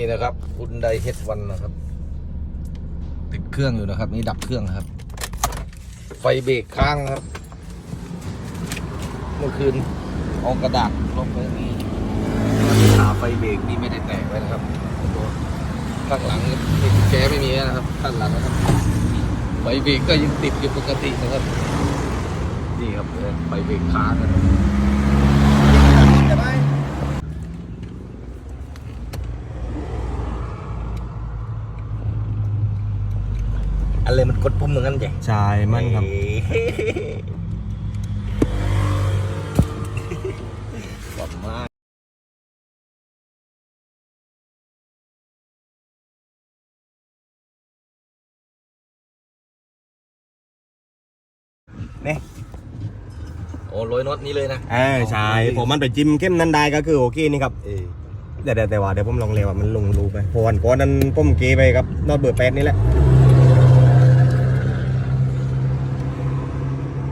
นี่นะครับคุณไดเฮดวันนะครับ ติดเครื่องอยู่นะครับ นี่ดับเครื่องครับ ไฟเบรกค้างครับ เมื่อคืนเอากระดาษลบไว้นี่ขาไฟเบรกนี่ไม่ได้แตกไว้นะครับข้างหลังนี่กุญแจไม่มีนะครับข้างหลังนะครับไฟเบรกก็ยังติดอยู่ปกตินะครับ นี่ครับไฟเบรกค้างนะครับ จะไหม อะไรมันกดปุ่มเหมือนกันใหญ่ใช่มันครับกดมากนี่โอ้โรยน็อตนี้เลยนะเออใช่ผมมันไปจิ้มเข้มนั้นได้ก็คือโอเคนี่ครับเออเดี๋ยวเดี๋ยวแต่ว่าเดี๋ยวผมลองเร็วว่ามันลงรูไปเพราะวันก่อนนั้นผมเกไปครับนอตเบอร์แปดนี่แหละ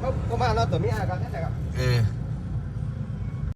เขาก็มาเนาะตัวมีอากันนั่นแหละครับ เออ